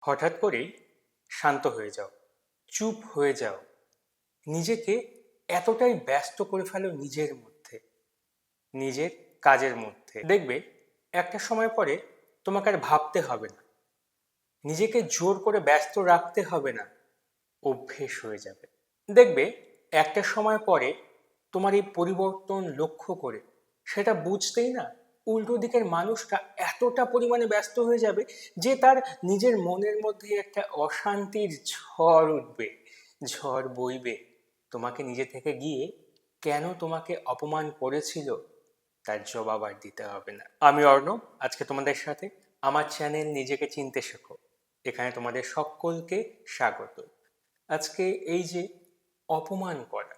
হঠাৎ করেই শান্ত হয়ে যাও, চুপ হয়ে যাও। নিজেকে এতটাই ব্যস্ত করে ফেলো নিজের মধ্যে, নিজের কাজের মধ্যে। দেখবে একটা সময় পরে তোমাকে আর ভাবতে হবে না। নিজেকে জোর করে ব্যস্ত রাখতে হবে না, অভ্যেস হয়ে যাবে। দেখবে একটা সময় পরে তোমার এই পরিবর্তন লক্ষ্য করে সেটা বুঝতেই না উল্টো দিকের মানুষটা এতটা পরিমাণে ব্যস্ত হয়ে যাবে যে তার নিজের মনের মধ্যে একটা অশান্তির ঝড় উঠবে, ঝড় বইবে। তোমাকে নিজে থেকে গিয়ে কেন তোমাকে অপমান করেছিল তার জবাব আর দিতে হবে না। আমি অর্ণব, আজকে তোমাদের সাথে আমার চ্যানেল নিজেকে চিনতে শেখো। এখানে তোমাদের সকলকে স্বাগত। আজকে এই যে অপমান করা,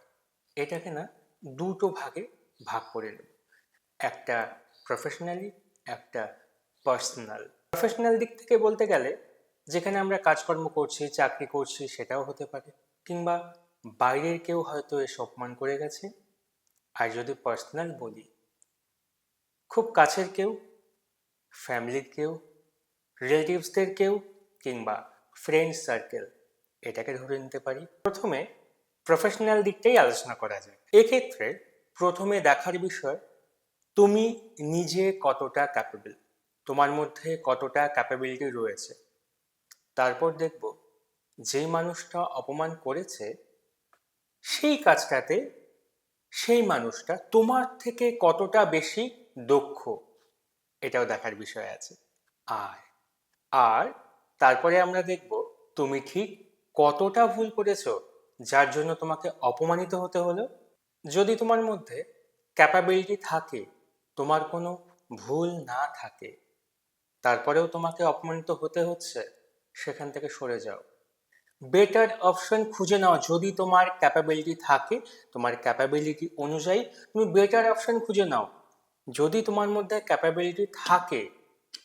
এটাকে না দুটো ভাগে ভাগ করে নেব। একটা প্রফেশনালি একটা পার্সোনাল প্রফেশনাল দিক থেকে বলতে গেলে, যেখানে আমরা কাজকর্ম করছি, চাকরি করছি, সেটাও হতে পারে। কিংবা বাইরের কেউ হয়তো এসে অপমান করে গেছে। আর যদি পার্সোনাল বলি, খুব কাছের কেউ, ফ্যামিলির কেউ, রিলেটিভসদের কেউ, কিংবা ফ্রেন্ড সার্কেল এটাকে ধরে নিতে পারি। প্রথমে প্রফেশনাল দিকটাই আলোচনা করা যায় এক্ষেত্রে প্রথমে দেখার বিষয় তুমি নিজে কতটা ক্যাপেবল তোমার মধ্যে কতটা ক্যাপাবিলিটি রয়েছে? তারপর দেখব, যেই মানুষটা অপমান করেছে, সেই কাজটাতে সেই মানুষটা তোমার থেকে কতটা বেশি দক্ষ? এটাও দেখার বিষয় আছে। আর আর তারপরে আমরা দেখব, তুমি ঠিক কতটা ভুল করেছ, যার জন্য তোমাকে অপমানিত হতে হলো? যদি তোমার মধ্যে ক্যাপাবিলিটি থাকে তোমার কোনো ভুল না থাকে। তারপরেও তোমাকে অপমানিত হতে হচ্ছে, সেখান থেকে সরে যাও। বেটার অপশন খুঁজে নাও, যদি তোমার ক্যাপাবিলিটি থাকে, তোমার ক্যাপাবিলিটি অনুযায়ী তুমি বেটার অপশন খুঁজে নাও। যদি তোমার মধ্যে ক্যাপাবিলিটি থাকে,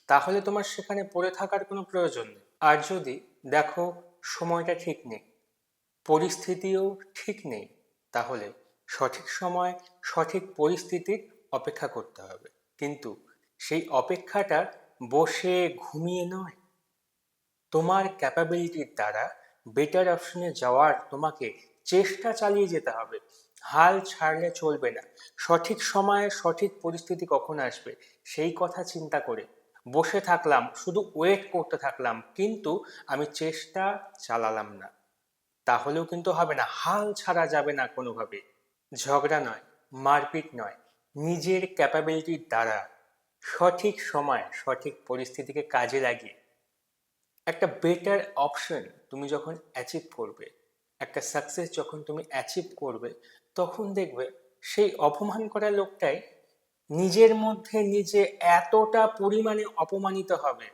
তাহলে তোমার সেখানে পড়ে থাকার কোনো প্রয়োজন নেই। আর যদি, দেখো, সময়টা ঠিক নেই, পরিস্থিতিও ঠিক নেই, তাহলে সঠিক সময়, সঠিক পরিস্থিতির অপেক্ষা করতে হবে। কিন্তু সেই অপেক্ষাটা বসে ঘুমিয়ে নয়। তোমার ক্যাপাবিলিটির দ্বারা বেটার অপশনে যাওয়ার তোমাকে চেষ্টা চালিয়ে যেতে হবে। হাল ছাড়লে চলবে না। সঠিক সময়ে সঠিক পরিস্থিতি কখন আসবে, সেই কথা চিন্তা করে বসে থাকলাম, শুধু ওয়েট করতে থাকলাম। কিন্তু আমি চেষ্টা চালালাম না। তাহলেও কিন্তু হবে না। হাল ছাড়া যাবে না কোনোভাবে। ঝগড়া নয়, মারপিট নয়। নিজের ক্যাপাবিলিটির দ্বারা সঠিক সময়, সঠিক পরিস্থিতিকে কাজে লাগিয়ে একটা বেটার অপশন তুমি যখন অ্যাচিভ করবে, একটা সাকসেস যখন তুমি অ্যাচিভ করবে, তখন দেখবে সেই অপমান করা লোকটাই নিজের মধ্যে নিজে এতটা পরিমাণে অপমানিত হবে।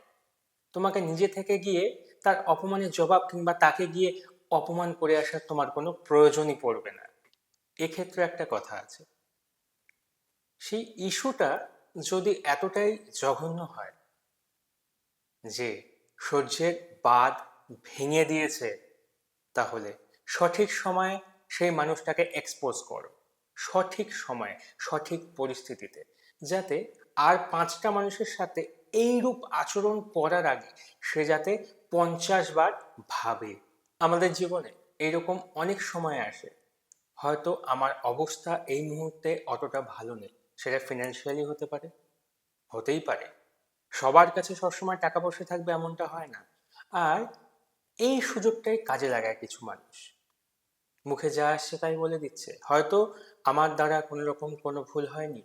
তোমাকে নিজে থেকে গিয়ে তার অপমানের জবাব কিংবা তাকে গিয়ে অপমান করে আসার তোমার কোনো প্রয়োজনই পড়বে না। এক্ষেত্রে একটা কথা আছে সেই ইস্যুটা যদি এতটাই জঘন্য হয় যে সূর্যের বাদ ভেঙে দিয়েছে, তাহলে সঠিক সময়ে সেই মানুষটাকে এক্সপোজ করো। সঠিক সময়ে, সঠিক পরিস্থিতিতে, যাতে আর পাঁচটা মানুষের সাথে এইরূপ আচরণ করার আগে সে যাতে পঞ্চাশ বার ভাবে। আমাদের জীবনে এরকম অনেক সময় আসে। হয়তো আমার অবস্থা এই মুহূর্তে অতটা ভালো নেই। সেটা ফিনান্সিয়ালি হতে পারে, হতেই পারে। সবার কাছে সবসময় টাকা পয়সা থাকবে এমনটা হয় না। আর এই সুযোগটাই কাজে লাগায় কিছু মানুষ। মুখে যা আসছে তাই বলে দিচ্ছে। হয়তো আমার দ্বারা কোনো রকম কোনো ভুল হয়নি।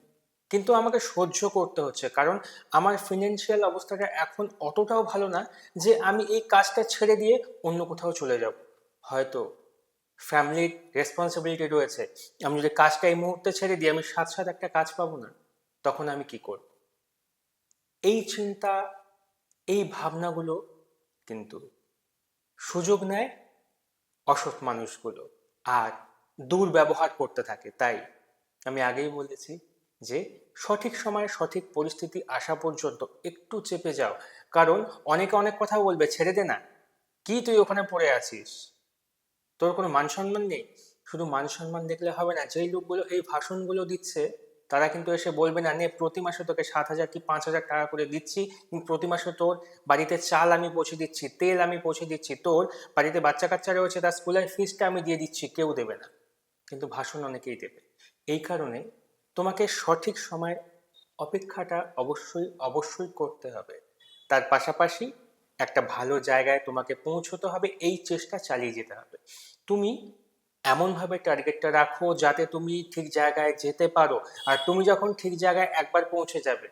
কিন্তু আমাকে সহ্য করতে হচ্ছে। কারণ আমার ফিনান্সিয়াল অবস্থাটা এখন অতটাও ভালো না যে আমি এই কাজটা ছেড়ে দিয়ে অন্য কোথাও চলে যাব। হয়তো ফ্যামিলির রেসপন্সিবিলিটি রয়েছে। আমি যদি কাজটা এই মুহূর্তে ছেড়ে দিই, আমি সাথে সাথে একটা কাজ পাবো না, তখন আমি কি করব? এই চিন্তা, এই ভাবনাগুলো কিন্তু সুযোগ নেয় অসৎ মানুষগুলো আর দুর্ব্যবহার করতে থাকে। তাই আমি আগেই বলেছি যে সঠিক সময়ে সঠিক পরিস্থিতি আসা পর্যন্ত একটু চেপে যাও। কারণ অনেকে অনেক কথা বলবে, ছেড়ে দে না। কি তুই ওখানে পড়ে আছিস? তোর কোনো মান সম্মান নেই? শুধু মান সম্মান দেখলে হবে না, যেই লোকগুলো এই ভাষণগুলো দিচ্ছে, তারা কিন্তু এসে বলবে, না, নে, প্রতি মাসে তোকে সাত হাজার কি পাঁচ হাজার টাকা করে দিচ্ছি প্রতি মাসে তোর বাড়িতে চাল আমি পৌঁছে দিচ্ছি, তেল আমি পৌঁছে দিচ্ছি, তোর বাড়িতে বাচ্চা কাচ্চা রয়েছে, তার স্কুলের ফিসটা আমি দিয়ে দিচ্ছি, কেউ দেবে না। কিন্তু ভাষণ অনেকেই দেবে। এই কারণে তোমাকে সঠিক সময় অপেক্ষাটা অবশ্যই অবশ্যই করতে হবে। তার পাশাপাশি একটা ভালো জায়গায় তোমাকে পৌঁছতে হবে, এই চেষ্টা চালিয়ে যেতে হবে। তুমি এমনভাবে টার্গেটটা রাখো যাতে তুমি ঠিক জায়গায় যেতে পারো আর তুমি যখন ঠিক জায়গায় একবার পৌঁছে যাবে,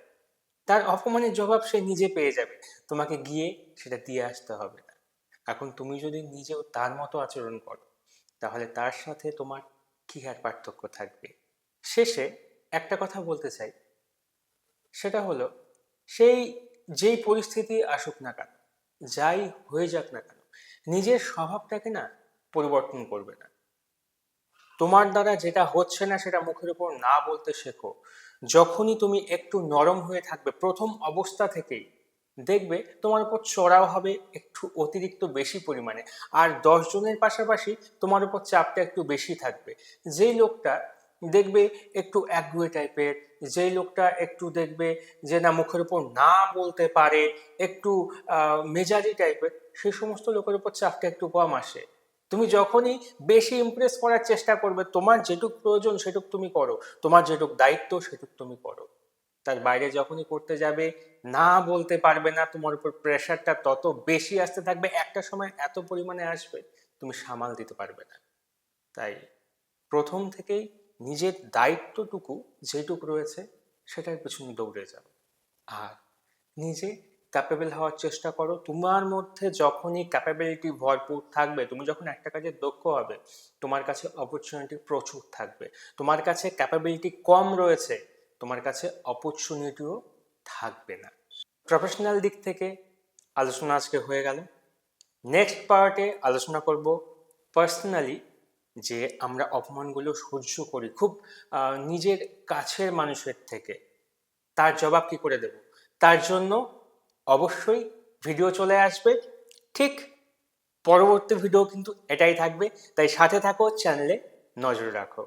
তার অপমানের জবাব সে নিজে পেয়ে যাবে। তোমাকে গিয়ে সেটা দিয়ে আসতে হবে। না এখন তুমি যদি নিজেও তার মতো আচরণ করো, তাহলে তার সাথে তোমার কি আর পার্থক্য থাকবে? শেষে একটা কথা বলতে চাই, সেটা হলো, সেই যেই পরিস্থিতি আসুক না কেন যাই হয়ে যাক না কেন, নিজের স্বভাবটাকে না পরিবর্তন করবে না। তোমার দ্বারা যেটা হচ্ছে না সেটা মুখের উপর না বলতে শেখো। যখনই তুমি একটু নরম হয়ে থাকবে, প্রথম অবস্থা থেকেই দেখবে তোমার উপর চড়াও হবে একটু অতিরিক্ত বেশি পরিমাণে। আর দশ জনের পাশাপাশি তোমার উপর চাপটা একটু বেশি থাকবে। যেই লোকটা দেখবে একটু একগুয়ে টাইপের যেই লোকটা একটু দেখবে যে না, মুখের উপর না বলতে পারে, একটু মেজারি টাইপের সেই সমস্ত লোকের উপর চাপটা একটু কম আসে। তুমি যখনই বেশি ইমপ্রেস করার চেষ্টা করবে, তোমার যেটুক প্রয়োজন সেটুক তুমি করো। তোমার যেটুক দায়িত্ব সেটুক তুমি করো। তার বাইরে যখনই করতে যাবে, না বলতে পারবে না, তোমার উপর প্রেশারটা তত বেশি আসতে থাকবে, একটা সময় এত পরিমাণে আসবে, তুমি সামাল দিতে পারবে না। তাই প্রথম থেকেই নিজের দায়িত্বটুকু যেটুকু রয়েছে সেটার পেছনে দৌড়ে যাও। আর নিজে ক্যাপেবল হওয়ার চেষ্টা করো। তোমার মধ্যে যখনই ক্যাপাবিলিটি ভরপুর থাকবে, তুমি যখন একটা কাজে দক্ষ হবে, তোমার কাছে অপরচুনিটি প্রচুর থাকবে। তোমার কাছে ক্যাপাবিলিটি কম রয়েছে, তোমার কাছে অপরচুনিটিও থাকবে না। প্রফেশনাল দিক থেকে আলোচনা আজকে হয়ে গেল। নেক্সট পার্টে আলোচনা করব পার্সোনালি যে আমরা অপমানগুলো সহ্য করি খুব নিজের কাছের মানুষের থেকে। তার জবাব কি করে দেব? তার জন্য অবশ্যই ভিডিও চলে আসবে। ঠিক পরবর্তী ভিডিও কিন্তু এটাই থাকবে। তাই সাথে থাকো চ্যানেলে নজর রাখো।